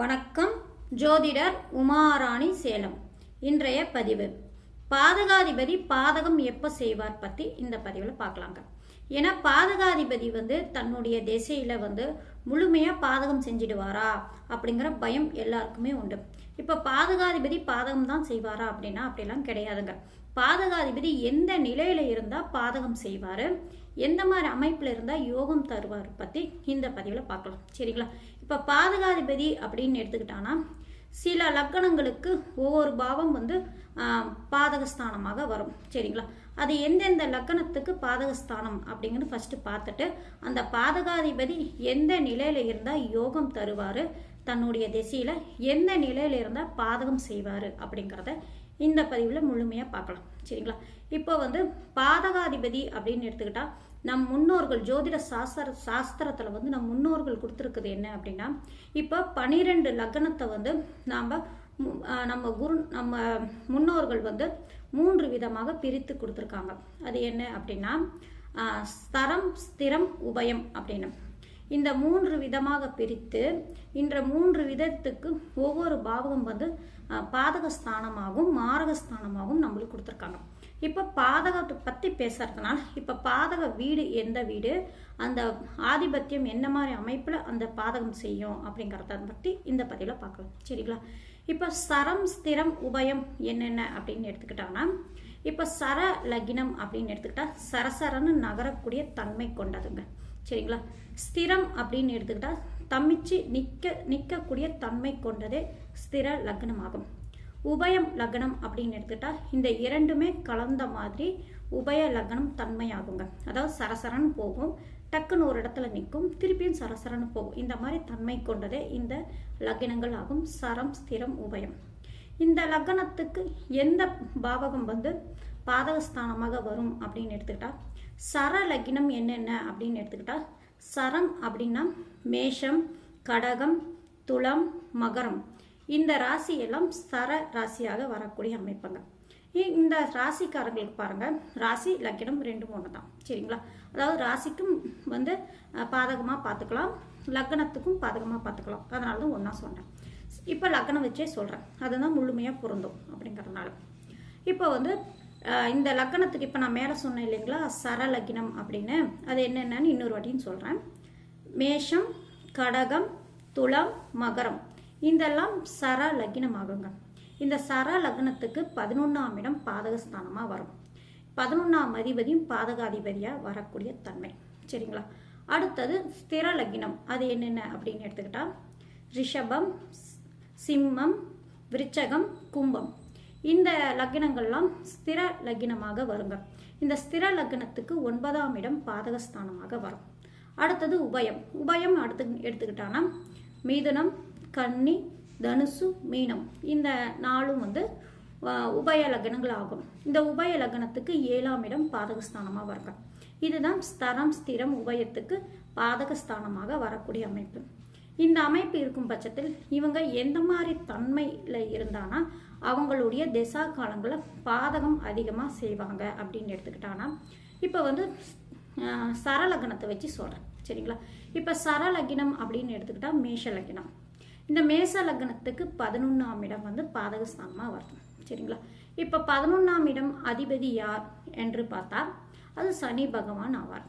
வணக்கம். ஜோதிடர் உமாராணி சேலம். இன்றைய பதிவு. பாதகாதிபதி பாதகம் எப்போ செய்வார் பற்றி இந்த பதிவில் பார்க்கலாங்க. ஏன்னா பாதகாதிபதி வந்து தன்னுடைய திசையில் வந்து முழுமையாக பாதகம் செஞ்சிடுவாரா அப்படிங்கிற பயம் எல்லாருக்குமே உண்டு. இப்போ பாதகாதிபதி பாதகம் தான் செய்வாரா அப்படின்னா அப்படிலாம் கிடையாதுங்க. பாதகாதிபதி எந்த நிலையில இருந்தால் பாதகம் செய்வார்? எந்த மாதிரி அமைப்பில் இருந்தால் யோகம் தருவார் பற்றி இந்த பதிவில் பார்க்கலாம். சரிங்களா? இப்போ பாதகாதிபதி அப்படின்னு எடுத்துக்கிட்டான்னா சில லக்கணங்களுக்கு ஒவ்வொரு பாவம் வந்து பாதகஸ்தானமாக வரும். சரிங்களா? அது எந்தெந்த லக்கணத்துக்கு பாதகஸ்தானம் அப்படிங்கிறது ஃபஸ்ட்டு பார்த்துட்டு அந்த பாதகாதிபதி எந்த நிலையில் இருந்தால் யோகம் தருவார் தன்னுடைய திசையில் எந்த நிலையில் இருந்தால் பாதகம் செய்வார் அப்படிங்கிறத இந்த பதிவில் முழுமையாக பார்க்கலாம். சரிங்களா? இப்போ வந்து பாதகாதிபதி அப்படின்னு எடுத்துக்கிட்டால் நம் முன்னோர்கள் ஜோதிட சாஸ்திர சாஸ்திரத்தில் வந்து நம் முன்னோர்கள் கொடுத்துருக்குது என்ன அப்படின்னா இப்போ பனிரெண்டு லக்னத்தை வந்து நாம் நம்ம குரு நம்ம முன்னோர்கள் வந்து மூன்று விதமாக பிரித்து கொடுத்துருக்காங்க. அது என்ன அப்படின்னா ஸ்தரம் ஸ்திரம் உபயம் அப்படின்னு. இந்த மூன்று விதமாக பிரித்து இந்த மூன்று விதத்துக்கு ஒவ்வொரு பாவகம் வந்து பாதக ஸ்தானமாகவும் மாரக ஸ்தானமாகவும் நம்மளுக்கு கொடுத்துருக்காங்க. இப்போ பாதகத்தை பற்றி பேசுறதுனால இப்போ பாதக வீடு எந்த வீடு அந்த ஆதிபத்தியம் என்ன மாதிரி அமைப்பில் அந்த பாதகம் செய்யும் அப்படிங்கிறத பற்றி இந்த பதிவில் பார்க்கலாம். சரிங்களா? இப்போ சரம் ஸ்திரம் உபயம் என்னென்ன அப்படின்னு எடுத்துக்கிட்டாங்கன்னா இப்போ சர லக்னம் அப்படின்னு எடுத்துக்கிட்டா சரசரன்னு நகரக்கூடிய தன்மை கொண்டதுங்க. சரிங்களா? ஸ்திரம் அப்படின்னு எடுத்துக்கிட்டா தம்மிச்சு நிற்க நிற்கக்கூடிய தன்மை கொண்டதே ஸ்திர லக்னமாகும். உபயம் லக்னம் அப்படின்னு எடுத்துக்கிட்டா இந்த இரண்டுமே கலந்த மாதிரி உபய லக்னம் தன்மையாகுங்க. அதாவது சரசரன்னு போகும் டக்குன்னு ஒரு இடத்துல நிற்கும் திருப்பியும் சரசரன்னு போகும். இந்த மாதிரி தன்மை கொண்டதே இந்த லக்னங்கள் ஆகும். சரம் ஸ்திரம் உபயம். இந்த லக்னத்துக்கு எந்த பாவகம் வந்து பாதகஸ்தானமாக வரும் அப்படின்னு எடுத்துக்கிட்டா சர லக்னம் என்னென்ன அப்படின்னு எடுத்துக்கிட்டா சரம் அப்படின்னா மேஷம் கடகம் துளம் மகரம். இந்த ராசி எல்லாம் சர ராசியாக வரக்கூடிய அமைப்புங்க. இ- இந்த ராசிக்காரங்களுக்கு பாருங்க. ராசி லக்கினம் ரெண்டு மூணு தான். சரிங்களா? அதாவது ராசிக்கும் வந்து பாதகமாக பார்த்துக்கலாம் லக்னத்துக்கும் பாதகமாக பார்த்துக்கலாம் அதனால தான் ஒன்றா சொன்னேன். இப்போ லக்னம் வச்சே சொல்கிறேன் அதுதான் முழுமையாக பொருந்தும் அப்படிங்கிறதுனால. இப்போ வந்து இந்த லக்னத்துக்கு இப்போ நான் மேலே சொன்னேன் இல்லைங்களா? சர லக்னம் அப்படின்னு. அது என்னென்னு இன்னொரு வாட்டின்னு சொல்கிறேன் மேஷம் கடகம் துளம் மகரம். இதெல்லாம் சர லக்னமாகுங்க. இந்த சர லக்னத்துக்கு பதினொன்றாம் இடம் பாதகஸ்தானமாக வரும். பதினொன்றாம் அதிபதியும் பாதகாதிபதியாக வரக்கூடிய தன்மை. சரிங்களா? அடுத்தது ஸ்திர லக்னம். அது என்னென்ன அப்படின்னு எடுத்துக்கிட்டா ரிஷபம் சிம்மம் விருச்சகம் கும்பம். இந்த லக்னங்கள்லாம் ஸ்திர லக்னமாக வருங்க. இந்த ஸ்திர லக்னத்துக்கு ஒன்பதாம் இடம் பாதகஸ்தானமாக வரும். அடுத்தது உபயம். உபயம் அடுத்து எடுத்துக்கிட்டானா மீதுனம் கன்னி தனுசு மீனம். இந்த நாளும் வந்து உபய லக்னங்கள் ஆகும். இந்த உபய லக்னத்துக்கு ஏழாம் இடம் பாதகஸ்தானமாக வருங்க இதுதான் ஸ்தரம் ஸ்திரம் உபயத்துக்கு பாதகஸ்தானமாக வரக்கூடிய அமைப்பு. இந்த அமைப்பு இருக்கும் பட்சத்தில் இவங்க எந்த மாதிரி தன்மையில் இருந்தானா அவங்களுடைய திசா காலங்களில் பாதகம் அதிகமாக செய்வாங்க அப்படின்னு எடுத்துக்கிட்டானா இப்போ வந்து சரலக்னத்தை வச்சு சொல்கிறேன் சரிங்களா? இப்போ சரலக்னம் அப்படின்னு எடுத்துக்கிட்டால் மேஷ லக்னம் இந்த மேச லக்னத்துக்கு பதினொன்றாம் இடம் வந்து பாதகஸ்தானமாக வரும் சரிங்களா? இப்போ பதினொன்றாம் இடம் அதிபதி யார் என்று பார்த்தா அது சனி பகவான் ஆவார்.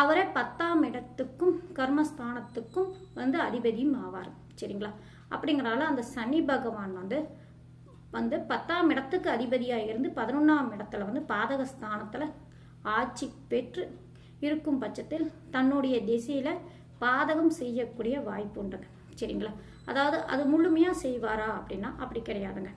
அவரே பத்தாம் இடத்துக்கும் கர்மஸ்தானத்துக்கும் வந்து அதிபதியும் ஆவார். சரிங்களா? அப்படிங்கிறனால அந்த சனி பகவான் வந்து வந்து பத்தாம் இடத்துக்கு அதிபதியாக இருந்து பதினொன்றாம் இடத்துல வந்து பாதகஸ்தானத்தில் ஆட்சி பெற்று இருக்கும் பட்சத்தில் தன்னுடைய திசையில் பாதகம் செய்யக்கூடிய வாய்ப்பு உண்டுங்க சரிங்களா? அதாவது அது முழுமையாக செய்வாரா அப்படின்னா அப்படி கிடையாதுங்க.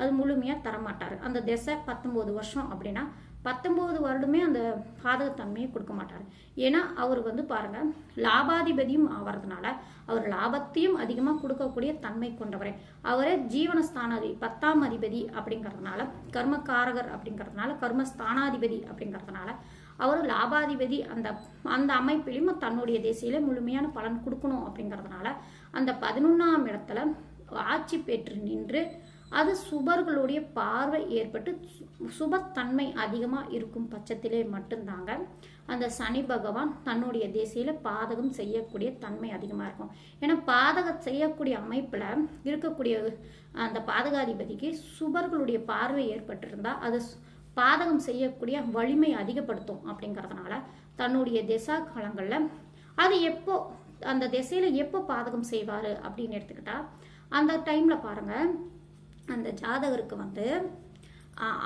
அது முழுமையாக தரமாட்டார். அந்த திசை பத்தொம்போது வருஷம் அப்படின்னா பத்தொம்போது வருடமே அந்த பாதகத்தன்மையை கொடுக்க மாட்டார். ஏன்னா அவர் வந்து பாருங்க லாபாதிபதியும் ஆகிறதுனால அவர் லாபத்தையும் அதிகமாக கொடுக்கக்கூடிய தன்மை கொண்டவரே. அவரே ஜீவனஸ்தானாதி பத்தாம் அதிபதி அப்படிங்கிறதுனால கர்மக்காரகர் அப்படிங்கிறதுனால கர்மஸ்தானாதிபதி அப்படிங்கிறதுனால அவர் லாபாதிபதி அந்த அந்த அமைப்பிலையும் தன்னுடைய தேசியில முழுமையான பலன் கொடுக்கணும் அப்படிங்கிறதுனால அந்த பதினொன்றாம் இடத்துல ஆட்சி பெற்று நின்று அது சுபர்களுடைய பார்வை ஏற்பட்டு சு- சுபத்தன்மை அதிகமாக இருக்கும் பட்சத்திலே மட்டும்தாங்க அந்த சனி பகவான் தன்னுடைய திசையில பாதகம் செய்யக்கூடிய தன்மை அதிகமாக இருக்கும். ஏன்னா பாதகம் செய்யக்கூடிய அமைப்பில் இருக்கக்கூடிய அந்த பாதகாதிபதிக்கு சுபர்களுடைய பார்வை ஏற்பட்டிருந்தா அது பாதகம் செய்யக்கூடிய வலிமை அதிகப்படுத்தும் அப்படிங்கிறதுனால தன்னுடைய திசா காலங்களில் அது எப்போ அந்த திசையில எப்போ பாதகம் செய்வார் அப்படின்னு எடுத்துக்கிட்டா அந்த டைம்ல பாருங்க அந்த ஜாதகருக்கு வந்து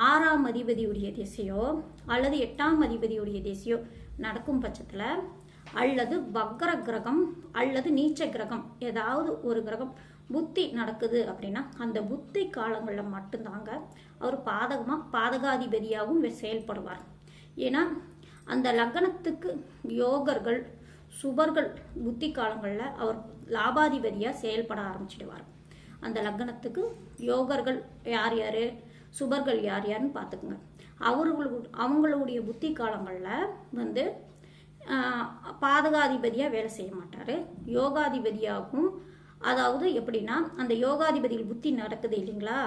ஆறாம் அதிபதியுடைய திசையோ அல்லது எட்டாம் அதிபதியுடைய திசையோ நடக்கும் பட்சத்தில் அல்லது வக்ர கிரகம் அல்லது நீச்ச கிரகம் ஏதாவது ஒரு கிரகம் புத்தி நடக்குது அப்படின்னா அந்த புத்தி காலங்களில் மட்டும்தாங்க அவர் பாதகமாக பாதகாதிபதியாகவும் செயல்படுவார். ஏன்னா அந்த லக்னத்துக்கு யோகர்கள் சுபர்கள் புத்தி காலங்களில் அவர் லாபாதிபதியாக செயல்பட ஆரம்பிச்சிடுவார். அந்த லக்னத்துக்கு யோகர்கள் யார் யார் சுபர்கள் யார் யாருன்னு பார்த்துக்குங்க. அவர்களுடைய அவங்களுடைய புத்தி காலங்களில் வந்து பாதகாதிபதியாக வேலை செய்ய மாட்டார். யோகாதிபதியாகவும் அதாவது எப்படின்னா அந்த யோகாதிபதிகள் புத்தி நடக்குது இல்லைங்களா?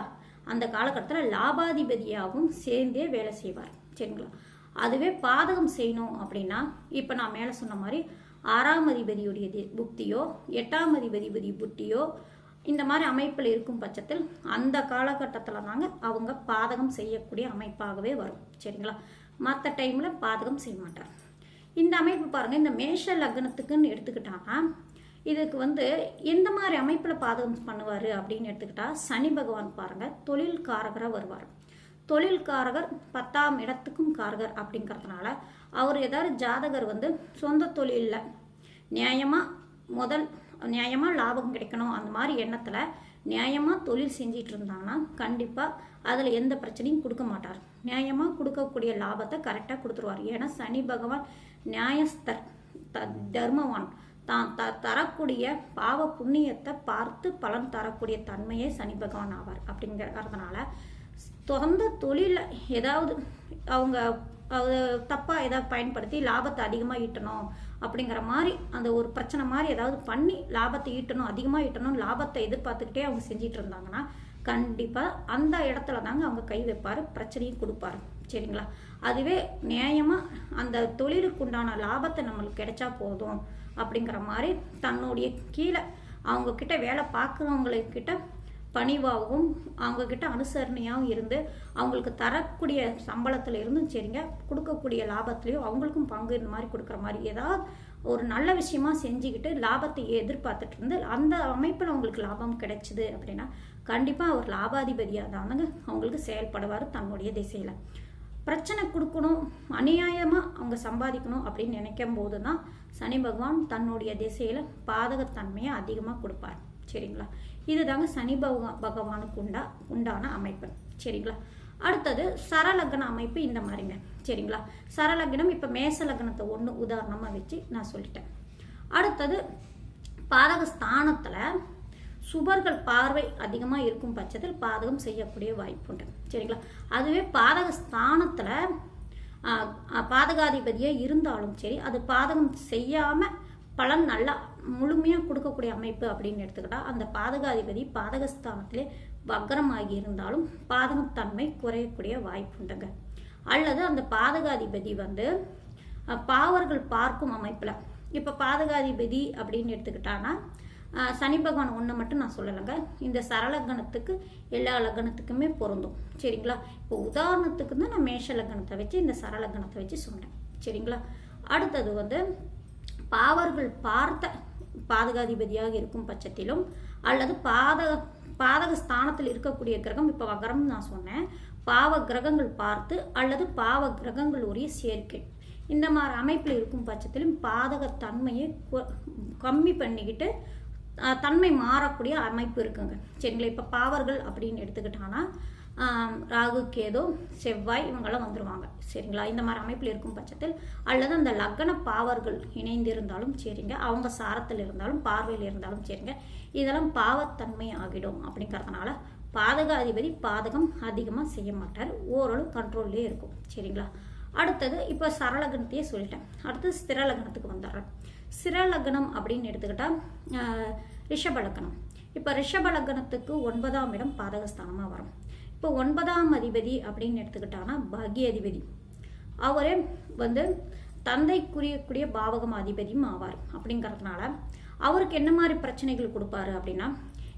அந்த காலகட்டத்தில் லாபாதிபதியாகவும் சேர்ந்தே வேலை செய்வார் சரிங்களா? அதுவே பாதகம் செய்யணும் அப்படின்னா இப்போ நான் மேலே சொன்ன மாதிரி ஆறாம் அதிபதியுடைய தி- புத்தியோ எட்டாம் அதிபதிபதி புத்தியோ இந்த மாதிரி அமைப்பில் இருக்கும் பட்சத்தில் அந்த காலகட்டத்தில் தாங்க அவங்க பாதகம் செய்யக்கூடிய அமைப்பாகவே வரும் சரிங்களா? மற்ற டைமில் பாதகம் செய்ய மாட்டார். இந்த அமைப்பு பாருங்கள் இந்த மேஷ லக்னத்துக்குன்னு எடுத்துக்கிட்டாங்கன்னா இதுக்கு வந்து எந்த மாதிரி அமைப்பில் பாதகம் பண்ணுவார் அப்படின்னு எடுத்துக்கிட்டால் சனி பகவான் பாருங்கள் தொழில் காரகராக வருவார். தொழில் காரகர் பத்தாம் இடத்துக்கும் காரகர் அப்படிங்கிறதுனால அவர் ஏதாவது ஜாதகர் வந்து சொந்த தொழிலில் நியாயமாக முதல் நியாயமாக லாபம் கிடைக்கணும் அந்த மாதிரி எண்ணத்தில் நியாயமாக தொழில் செஞ்சிட்டு இருந்தாங்கன்னா கண்டிப்பாக அதில் எந்த பிரச்சனையும் கொடுக்க மாட்டார். நியாயமாக கொடுக்கக்கூடிய லாபத்தை கரெக்டாக கொடுத்துருவார். ஏன்னா சனி பகவான் நியாயஸ்தர் த தர்மவான். தான் த தரக்கூடிய பாவ புண்ணியத்தை பார்த்து பலன் தரக்கூடிய தன்மையே சனி பகவான் ஆவார் அப்படிங்கிறதுனால சொந்த தொழில ஏதாவது அவங்க அது தப்பாக ஏதாவது பயன்படுத்தி லாபத்தை அதிகமாக ஈட்டணும் அப்படிங்கிற மாதிரி அந்த ஒரு பிரச்சனை மாதிரி ஏதாவது பண்ணி லாபத்தை ஈட்டணும் அதிகமாக ஈட்டணும் லாபத்தை எதிர்பார்த்துக்கிட்டே அவங்க செஞ்சிட்டு இருந்தாங்கன்னா கண்டிப்பாக அந்த இடத்துல தாங்க அவங்க கை வைப்பார் பிரச்சனையும் கொடுப்பாரு. சரிங்களா? அதுவே நியாயமாக அந்த தொழிலுக்கு உண்டான லாபத்தை நம்மளுக்கு கிடைச்சா போதும் அப்படிங்கிற மாதிரி தன்னுடைய கீழே அவங்கக்கிட்ட வேலை பார்க்குறவங்கக்கிட்ட பணிவாகவும் அவங்கக்கிட்ட அனுசரணையாகவும் இருந்து அவங்களுக்கு தரக்கூடிய சம்பளத்தில் இருந்தும் சரிங்க கொடுக்கக்கூடிய லாபத்துலேயும் அவங்களுக்கும் பங்கு இந்த மாதிரி கொடுக்குற மாதிரி ஏதாவது ஒரு நல்ல விஷயமா செஞ்சுக்கிட்டு லாபத்தை எதிர்பார்த்துட்டு இருந்து அந்த அமைப்பில் அவங்களுக்கு லாபம் கிடைச்சிது அப்படின்னா கண்டிப்பாக அவர் லாபாதிபதியாக தானுங்க அவங்களுக்கு செயல்படுவார் தன்னுடைய திசையில். பிரச்சனை கொடுக்கணும் அநியாயமாக அவங்க சம்பாதிக்கணும் அப்படின்னு நினைக்கும் போது தான் சனி பகவான் தன்னுடைய திசையில் பாதகத்தன்மையை அதிகமாக கொடுப்பார். சரிங்களா? இதுதாங்க சனி பகவா பகவானுக்கு உண்டா உண்டான அமைப்பு. சரிங்களா? அடுத்தது சரலக்ன அமைப்பு இந்த மாதிரிங்க. சரிங்களா? சரலக்னம் இப்போ மேச லக்னத்தை ஒன்று உதாரணமாக வச்சு நான் சொல்லிட்டேன். அடுத்தது பாதக ஸ்தானத்தில் சுபர்கள் பார்வை அதிகமாக இருக்கும் பட்சத்தில் பாதகம் செய்யக்கூடிய வாய்ப்பு உண்டு. சரிங்களா? அதுவே பாதக ஸ்தானத்தில் பாதகாதிபதியாக இருந்தாலும் சரி அது பாதகம் செய்யாமல் பலன் நல்லா முழுமையாக கொடுக்கக்கூடிய அமைப்பு அப்படின்னு எடுத்துக்கிட்டால் அந்த பாதகாதிபதி பாதகஸ்தானத்திலே வக்ரமாகி இருந்தாலும் பாதகத்தன்மை குறையக்கூடிய வாய்ப்பு உண்டுங்க. அல்லது அந்த பாதகாதிபதி வந்து பாவர்கள் பார்க்கும் அமைப்பில் இப்போ பாதகாதிபதி அப்படின்னு எடுத்துக்கிட்டான்னா சனி பகவான் ஒன்று மட்டும் நான் சொல்லலைங்க. இந்த சரலக்கணத்துக்கு எல்லா லக்னத்துக்குமே பொருந்தும். சரிங்களா? இப்போ உதாரணத்துக்கு தான் நான் மேஷ லக்னத்தை வச்சு இந்த சரலக்கணத்தை வச்சு சொன்னேன் சரிங்களா? அடுத்தது வந்து பாவர்கள் பார்த்த பாதகாதிபதியாக இருக்கும் பட்சத்திலும் அல்லது பாதக பாதக ஸ்தானத்தில் இருக்கக்கூடிய கிரகம் இப்போ வகரம் நான் சொன்னேன். பாவ கிரகங்கள் பார்த்து அல்லது பாவ கிரகங்கள் உரிய சேர்க்கை. இந்த மாதிரி அமைப்பில் இருக்கும் பட்சத்திலும் பாதகத்தன்மையை கம்மி பண்ணிக்கிட்டு தன்மை மாறக்கூடிய அமைப்பு இருக்குங்க. சரிங்களா? இப்போ பாவர்கள் அப்படின்னு எடுத்துக்கிட்டாங்கன்னா ராகு கேது செவ்வாய் இவங்கெல்லாம் வந்துடுவாங்க சரிங்களா? இந்த மாதிரி அமைப்பில் இருக்கும் பட்சத்தில் அல்லது அந்த லக்ன பாவர்கள் இணைந்திருந்தாலும் சரிங்க அவங்க சாரத்தில் இருந்தாலும் பார்வையில் இருந்தாலும் சரிங்க இதெல்லாம் பாவத்தன்மை ஆகிடும் அப்படிங்கிறதுனால பாதகாதிபதி பாதகம் அதிகமாக செய்ய மாட்டார். ஓரளவு கண்ட்ரோல்லே இருக்கும். சரிங்களா? அடுத்தது இப்போ சரலக்னத்தையே சொல்லிட்டேன். அடுத்தது ஸ்திரலக்னத்துக்கு வந்துடுறேன். ஸ்திரலக்னம் அப்படின்னு எடுத்துக்கிட்டா ரிஷபலக்கணம் இப்போ ரிஷபலக்னத்துக்கு ஒன்பதாம் இடம் பாதகஸ்தானமாக வரும். இப்போ ஒன்பதாம் அதிபதி அப்படின்னு எடுத்துக்கிட்டாங்கன்னா பாக்ய அதிபதி அவரே வந்து தந்தைக்குரியக்கூடிய பாவகம் அதிபதியும் ஆவார் அப்படிங்கிறதுனால அவருக்கு என்ன மாதிரி பிரச்சனைகள் கொடுப்பாரு அப்படின்னா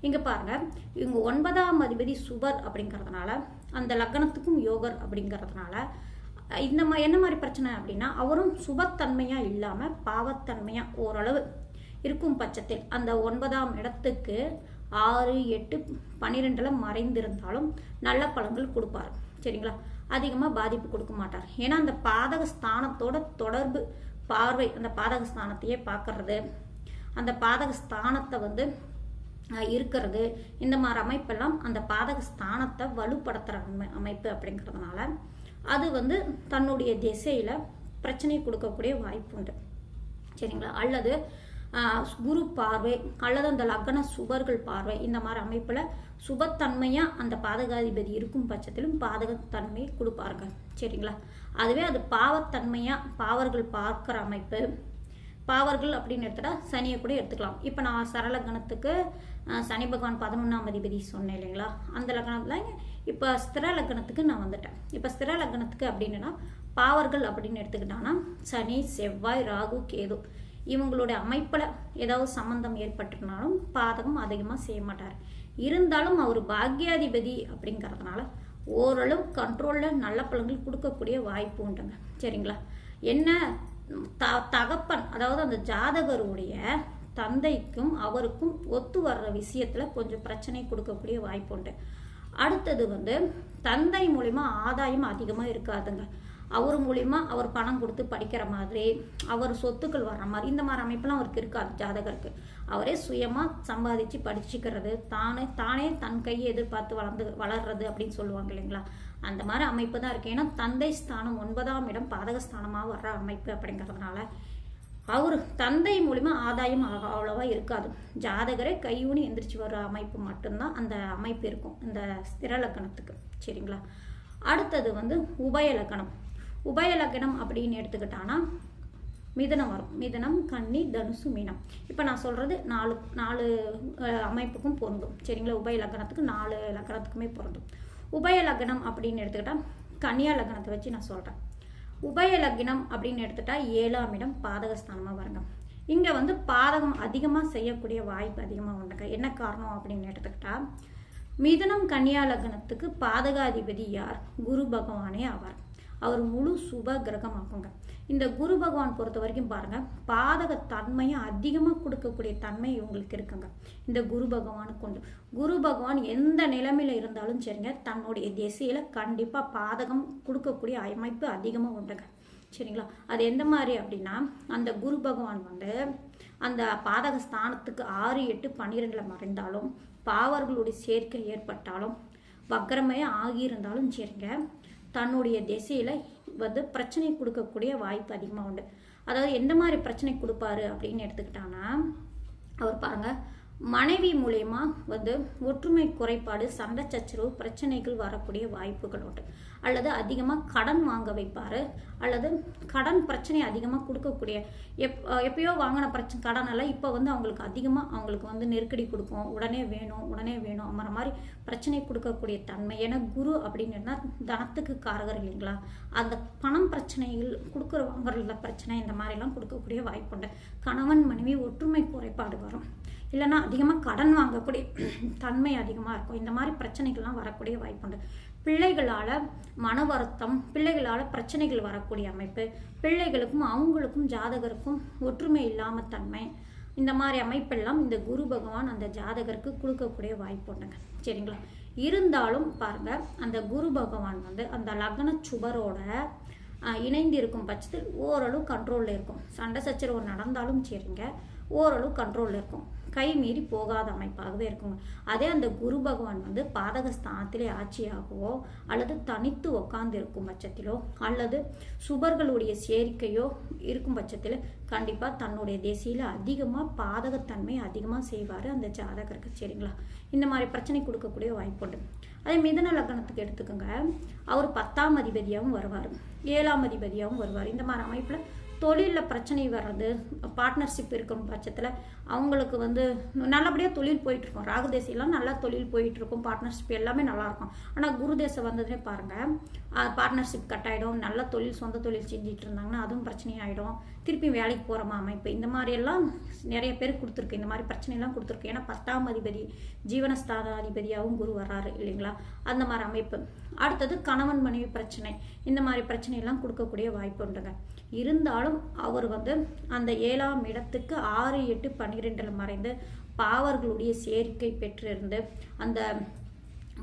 இங்கே பாருங்க இவங்க ஒன்பதாம் அதிபதி சுபர் அப்படிங்கிறதுனால அந்த லக்னத்துக்கும் யோகர் அப்படிங்கிறதுனால இந்த மா என்ன மாதிரி பிரச்சனை அப்படின்னா அவரும் சுபத்தன்மையாக இல்லாமல் பாவத்தன்மையாக ஓரளவு இருக்கும் பட்சத்தில் அந்த ஒன்பதாம் இடத்துக்கு ஆறு எட்டு பன்னிரெண்டில் மறைந்திருந்தாலும் நல்ல பழங்கள் கொடுப்பார். சரிங்களா? அதிகமாக பாதிப்பு கொடுக்க மாட்டார். ஏன்னா அந்த பாதக ஸ்தானத்தோட தொடர்பு பார்வை அந்த பாதக ஸ்தானத்தையே பார்க்கறது அந்த பாதக ஸ்தானத்தை வந்து இருக்கிறது இந்த மாதிரி அமைப்பெல்லாம் அந்த பாதக ஸ்தானத்தை வலுப்படுத்துகிற அமை அமைப்பு அப்படிங்கிறதுனால அது வந்து தன்னுடைய திசையில் பிரச்சனை கொடுக்கக்கூடிய வாய்ப்பு உண்டு. சரிங்களா? அல்லது குரு பார்வை அல்லது அந்த லக்ன சுபர்கள் பார்வை இந்த மாதிரி அமைப்பில் சுபத்தன்மையாக அந்த பாதகாதிபதி இருக்கும் பட்சத்திலும் பாதகத்தன்மையை கொடுப்பாருங்க சரிங்களா? அதுவே அது பாவத்தன்மையாக பாவர்கள் பார்க்குற அமைப்பு. பாவர்கள் அப்படின்னு எடுத்துட்டா சனியை கூட எடுத்துக்கலாம். இப்போ நான் சரலக்னத்துக்கு சனி பகவான் பதினொன்றாம் அதிபதி சொன்னேன் இல்லைங்களா? அந்த லக்னத்தில் இப்போ ஸ்திர லக்னத்துக்கு நான் வந்துட்டேன். இப்போ ஸ்திர லக்னத்துக்கு அப்படின்னா பாவர்கள் அப்படின்னு எடுத்துக்கிட்டாங்கன்னா சனி செவ்வாய் ராகு கேது இவங்களுடைய அமைப்பில் ஏதாவது சம்பந்தம் ஏற்பட்டுனாலும் பாதகம் அதிகமாக செய்ய மாட்டார். இருந்தாலும் அவர் பாக்யாதிபதி அப்படிங்கிறதுனால ஓரளவு கண்ட்ரோலில் நல்ல பலன்கள் கொடுக்கக்கூடிய வாய்ப்பு உண்டுங்க. சரிங்களா? என்ன த தகப்பன் அதாவது அந்த ஜாதகருடைய தந்தைக்கும் அவருக்கும் ஒத்து வர்ற விஷயத்தில் கொஞ்சம் பிரச்சனை கொடுக்கக்கூடிய வாய்ப்பு உண்டு. அடுத்தது வந்து தந்தை மூலிமா ஆதாயம் அதிகமாக இருக்காதுங்க. அவர் மூலிமா அவர் பணம் கொடுத்து படிக்கிற மாதிரி அவர் சொத்துக்கள் வர்ற மாதிரி இந்த மாதிரி அமைப்பெல்லாம் அவருக்கு இருக்காது ஜாதகருக்கு. அவரே சுயமாக சம்பாதிச்சு படிச்சுக்கிறது தானே தானே தன் கையை எதிர்பார்த்து வளர்ந்து வளர்றது அப்படின்னு சொல்லுவாங்க இல்லைங்களா? அந்த மாதிரி அமைப்பு தான் இருக்கு. ஏன்னா தந்தை ஸ்தானம் ஒன்பதாம் இடம் பாதகஸ்தானமா வர்ற அமைப்பு அப்படிங்கிறதுனால அவர் தந்தை மூலிமா ஆதாயம் அவ்வளோவா இருக்காது. ஜாதகரே கையூனி எந்திரிச்சு வர்ற அமைப்பு மட்டும்தான் அந்த அமைப்பு இருக்கும் இந்த ஸ்திர லக்கணத்துக்கு. சரிங்களா? அடுத்தது வந்து உபய லக்கணம். உபய லக்கணம் அப்படின்னு எடுத்துக்கிட்டான்னா மிதனம் வரும். மிதனம் கன்னி தனுசு மீனம். இப்போ நான் சொல்கிறது நாலு நாலு அமைப்புக்கும் பொருந்தும். சரிங்களா? உபய லக்கணத்துக்கு நாலு லக்கணத்துக்குமே பொருந்தும். உபய அப்படின்னு எடுத்துக்கிட்டால் கன்னியா லக்கணத்தை வச்சு நான் சொல்கிறேன் உபயலக்னம் அப்படின்னு எடுத்துட்டா ஏழாம் இடம் பாதகஸ்தானமாக வருங்க இங்கே வந்து பாதகம் அதிகமாக செய்யக்கூடிய வாய்ப்பு அதிகமாக உண்டுங்க. என்ன காரணம் அப்படின்னு எடுத்துக்கிட்டா மிதுனம் கன்னியா லக்னத்துக்கு பாதகாதிபதி யார்? குரு பகவானே ஆவார். அவர் முழு சுப கிரகமாகுங்க இந்த குரு பகவான் பொறுத்த வரைக்கும் பாருங்க பாதக தன்மையை அதிகமாக கொடுக்கக்கூடிய தன்மை இவங்களுக்கு இருக்குங்க. இந்த குரு பகவானுக்கு உண்டு குரு பகவான் எந்த நிலைமையில இருந்தாலும் சரிங்க தன்னுடைய திசையில கண்டிப்பா பாதகம் கொடுக்கக்கூடிய அமைப்பு அதிகமாக உண்டுங்க. சரிங்களா? அது எந்த மாதிரி அப்படின்னா அந்த குரு பகவான் வந்து அந்த பாதக ஸ்தானத்துக்கு ஆறு எட்டு பன்னிரெண்டில் மறைந்தாலும் பாவர்களுடைய சேர்க்கை ஏற்பட்டாலும் வக்கரமே ஆகியிருந்தாலும் சரிங்க தன்னுடைய திசையில் வந்து பிரச்சனை கொடுக்கக்கூடிய வாய்ப்பு அதிகமாக உண்டு. அதாவது எந்த மாதிரி பிரச்சனை கொடுப்பாரு அப்படின்னு எடுத்துக்கிட்டாங்கன்னா அவர் பாருங்க மனைவி மூலயமா வந்து ஒற்றுமை குறைபாடு சண்டை சச்சரவு பிரச்சனைகள் வரக்கூடிய வாய்ப்புகள் உண்டு. அல்லது அதிகமாக கடன் வாங்க வைப்பார். அல்லது கடன் பிரச்சனை அதிகமாக கொடுக்கக்கூடிய எப் எப்பயோ வாங்கின பிரச்சனை கடன் எல்லாம் இப்போ வந்து அவங்களுக்கு அதிகமாக அவங்களுக்கு வந்து நெருக்கடி கொடுக்கும். உடனே வேணும் உடனே வேணும் அந்த மாதிரி பிரச்சனை கொடுக்கக்கூடிய தன்மை. ஏன்னா குரு அப்படின்னு தனத்துக்கு காரகர் இல்லைங்களா? அந்த பணம் பிரச்சனைகள் கொடுக்குற வாங்குறதுல பிரச்சனை இந்த மாதிரிலாம் கொடுக்கக்கூடிய வாய்ப்பு உண்டு. கணவன் மனைவி ஒற்றுமை குறைபாடு வரும். இல்லைன்னா அதிகமாக கடன் வாங்கக்கூடிய தன்மை அதிகமாக இருக்கும். இந்த மாதிரி பிரச்சனைகள்லாம் வரக்கூடிய வாய்ப்புண்டு பிள்ளைகளால் மன வருத்தம் பிள்ளைகளால் பிரச்சனைகள் வரக்கூடிய அமைப்பு பிள்ளைகளுக்கும் அவங்களுக்கும் ஜாதகருக்கும் ஒற்றுமை இல்லாமல் தன்மை இந்த மாதிரி அமைப்பெல்லாம் இந்த குரு பகவான் அந்த ஜாதகருக்கு கொடுக்கக்கூடிய வாய்ப்பு உண்டுங்க. சரிங்களா? இருந்தாலும் பாருங்க அந்த குரு பகவான் வந்து அந்த லக்ன சுபரோட இணைந்து இருக்கும் பட்சத்தில் ஓரளவு கண்ட்ரோலில் இருக்கும். சண்டை சச்சரவு நடந்தாலும் சரிங்க ஓரளவு கண்ட்ரோலில் இருக்கும். கை மீறி போகாத அமைப்பாகவே இருக்குங்க. அதே அந்த குரு பகவான் வந்து பாதக ஸ்தானத்திலே ஆட்சியாகவோ அல்லது தனித்து உக்காந்து இருக்கும் பட்சத்திலோ அல்லது சுபர்களுடைய சேர்க்கையோ இருக்கும் பட்சத்தில் கண்டிப்பாக தன்னுடைய திசையில் அதிகமாக பாதகத்தன்மை அதிகமாக செய்வார் அந்த ஜாதகருக்கு சரிங்களா? இந்த மாதிரி பிரச்சனை கொடுக்கக்கூடிய வாய்ப்பு உண்டு. அதே மிதன லக்னத்துக்கு எடுத்துக்கோங்க. அவர் பத்தாம் அதிபதியாகவும் வருவார். ஏழாம் அதிபதியாகவும் வருவார். இந்த மாதிரி அமைப்பில் தொழிலில் பிரச்சனை வர்றது பார்ட்னர்ஷிப் இருக்கும் பட்சத்தில் அவங்களுக்கு வந்து நல்லபடியாக தொழில் போயிட்டுருக்கும். ராகுதேசையெல்லாம் நல்லா தொழில் போயிட்டுருக்கும். பார்ட்னர்ஷிப் எல்லாமே நல்லாயிருக்கும் ஆனால் குருதேசம் வந்ததுனே பாருங்கள் பார்ட்னர்ஷிப் கட் ஆகிடும் நல்ல தொழில் சொந்த தொழில் செஞ்சுட்டு இருந்தாங்கன்னா அதுவும் பிரச்சனையாயிடும். திருப்பி வேலைக்கு போகிறோமா அமைப்பு? இந்த மாதிரியெல்லாம் நிறைய பேர் கொடுத்துருக்கு. இந்த மாதிரி பிரச்சனையெல்லாம் கொடுத்துருக்கு. ஏன்னா பத்தாம் அதிபதி ஜீவனஸ்தானாதிபதியாகவும் குரு வர்றாரு இல்லைங்களா? அந்த மாதிரி அமைப்பு. அடுத்தது கணவன் மனைவி பிரச்சனை. இந்த மாதிரி பிரச்சனையெல்லாம் கொடுக்கக்கூடிய வாய்ப்பு உண்டுங்க. இருந்தாலும் அவர் வந்து அந்த ஏழாம் இடத்துக்கு ஆறு எட்டு பன்னிரெண்டில் மறைந்து பாவர்களுடைய சேர்க்கை பெற்றிருந்து அந்த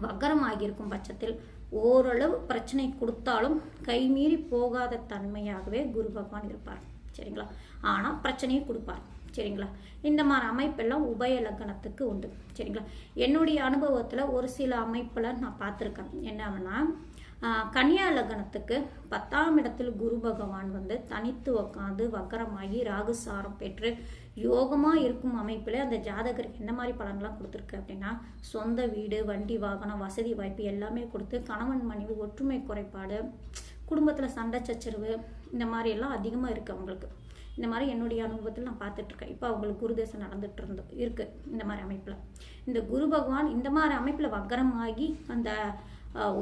வக்கரம் ஆகியிருக்கும் பட்சத்தில் ஓரளவு பிரச்சனை கொடுத்தாலும் கைமீறி போகாத தன்மையாகவே குரு பகவான் இருப்பார். சரிங்களா? ஆனால் பிரச்சனையை கொடுப்பார். சரிங்களா? இந்த மாதிரி அமைப்பெல்லாம் உபய லக்கணத்துக்கு உண்டு. சரிங்களா? என்னுடைய அனுபவத்தில் ஒரு சில அமைப்பில் நான் பார்த்துருக்கேன். என்னன்னா கன்னியா லக்னத்துக்கு பத்தாம் இடத்தில் குரு பகவான் வந்து தனித்து உக்காந்து வக்கரமாகி ராகுசாரம் பெற்று யோகமாக இருக்கும் அமைப்பில் அந்த ஜாதகருக்கு என்ன மாதிரி பலன்லாம் கொடுத்துருக்கு அப்படின்னா சொந்த வீடு வண்டி வாகனம் வசதி வாய்ப்பு எல்லாமே கொடுத்து கணவன் மனைவி ஒற்றுமை குறைபாடு குடும்பத்தில் சண்டை சச்சரவு இந்த மாதிரி எல்லாம் அதிகமாக இருக்குது அவங்களுக்கு. இந்த மாதிரி என்னுடைய அனுபவத்தில் நான் பார்த்துட்ருக்கேன் இப்போ அவங்களுக்கு குருதேசம் நடந்துட்டு இருந்து இருக்குது இந்த மாதிரி அமைப்பில். இந்த குரு பகவான் இந்த மாதிரி அமைப்பில் வக்கரமாகி அந்த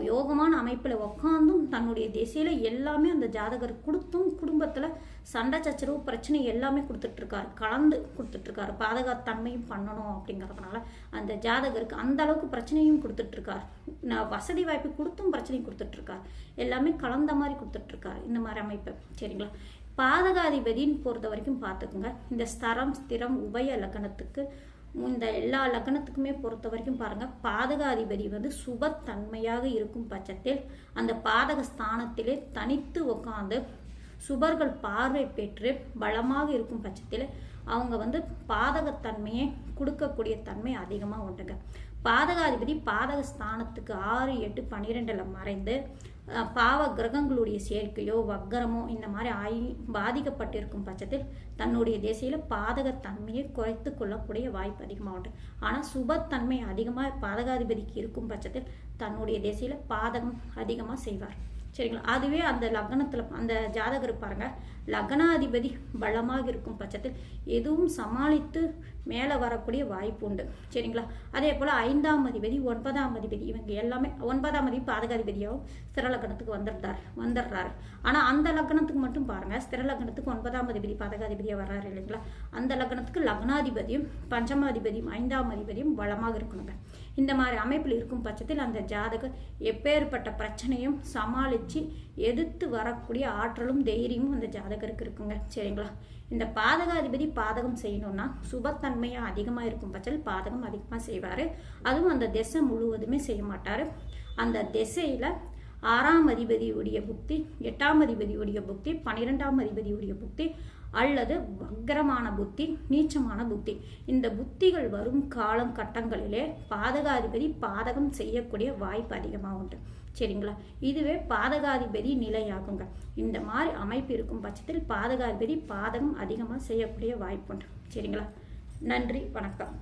யோகமான அமைப்பில் உக்காந்தும் தன்னுடைய திசையில் எல்லாமே அந்த ஜாதகர் கொடுத்தும் குடும்பத்தில் சண்டை சச்சரவு பிரச்சனை எல்லாமே கொடுத்துட்ருக்காரு. கலந்து கொடுத்துட்ருக்காரு. பாதுகாத்தன்மையும் பண்ணணும் அப்படிங்கிறதுனால அந்த ஜாதகருக்கு அந்த அளவுக்கு பிரச்சனையும் கொடுத்துட்ருக்கார். நான் வசதி வாய்ப்பு கொடுத்தும் பிரச்சனையும் கொடுத்துட்ருக்கார். எல்லாமே கலந்த மாதிரி கொடுத்துட்ருக்காரு இந்த மாதிரி அமைப்பு. சரிங்களா? பாதகாதிபதின்னு பொறுத்த வரைக்கும் பார்த்துக்குங்க இந்த ஸ்தரம் ஸ்திரம் உபய லக்கணத்துக்கு இந்த எல்லா லக்னத்துக்குமே பொறுத்த வரைக்கும் பாருங்கள் பாதகாதிபதி வந்து சுபத்தன்மையாக இருக்கும் பட்சத்தில் அந்த பாதக ஸ்தானத்திலே தனித்து உட்காந்து சுபர்கள் பார்வை பெற்று பலமாக இருக்கும் பட்சத்தில் அவங்க வந்து பாதகத்தன்மையை கொடுக்கக்கூடிய தன்மை அதிகமாக உண்டுங்க. பாதகாதிபதி பாதக ஸ்தானத்துக்கு ஆறு எட்டு பன்னிரெண்டில் மறைந்து பாவ கிரகங்களுடைய சேர்க்கையோ வக்கரமோ இந்த மாதிரி ஆயி பாதிக்கப்பட்டிருக்கும் பட்சத்தில் தன்னுடைய திசையில் பாதகத்தன்மையை குறைத்து கொள்ளக்கூடிய வாய்ப்பு அதிகமாக உண்டு. ஆனால் சுபத்தன்மை அதிகமாக பாதகாதிபதிக்கு இருக்கும் பட்சத்தில் தன்னுடைய திசையில் பாதகம் அதிகமாக செய்வார். சரிங்களா? அதுவே அந்த லக்னத்தில் அந்த ஜாதகர் பாருங்கள் லக்னாதிபதி பலமாக இருக்கும் பட்சத்தில் எதுவும் சமாளித்து மேலே வரக்கூடிய வாய்ப்பு உண்டு. சரிங்களா? அதே போல் ஐந்தாம் அதிபதி ஒன்பதாம் அதிபதி இவங்க எல்லாமே ஒன்பதாம் அதிபதி பாதகாதிபதியாகவும் ஸ்திர லக்னத்துக்கு வந்துடுறார் வந்துடுறாரு. ஆனால் அந்த லக்னத்துக்கு மட்டும் பாருங்கள் ஸ்திர லக்னத்துக்கு ஒன்பதாம் அதிபதி பாதகாதிபதியாக வர்றாரு இல்லைங்களா? அந்த லக்னத்துக்கு லக்னாதிபதியும் பஞ்சமாதிபதியும் ஐந்தாம் அதிபதியும் பலமாக இருக்கணுங்க. இந்த மாதிரி அமைப்பில் இருக்கும் பட்சத்தில் அந்த ஜாதகர் எப்பேற்பட்ட பிரச்சனையும் சமாளித்து எதிர்த்து வரக்கூடிய ஆற்றலும் தைரியமும் அந்த ஜாதகருக்கு இருக்குங்க. சரிங்களா? இந்த பாதகாதிபதி பாதகம் செய்யணும்னா சுபத்தன்மையாக அதிகமாக இருக்கும் பட்சத்தில் பாதகம் அதிகமாக செய்வார். அதுவும் அந்த திசை முழுவதுமே செய்ய மாட்டார். அந்த திசையில் ஆறாம் அதிபதியுடைய புக்தி எட்டாம் அதிபதியுடைய புக்தி பன்னிரெண்டாம் அதிபதியுடைய புக்தி அல்லது வக்கரமான புத்தி நீச்சமான புத்தி இந்த புத்திகள் வரும் காலம் கட்டங்களிலே பாதகாதிபதி பாதகம் செய்யக்கூடிய வாய்ப்பு அதிகமாக உண்டு. சரிங்களா? இதுவே பாதகாதிபதி நிலையாகுங்க. இந்த மாதிரி அமைப்பு இருக்கும் பட்சத்தில் பாதகாதிபதி பாதகம் அதிகமாக செய்யக்கூடிய வாய்ப்புண்டு சரிங்களா? நன்றி வணக்கம்.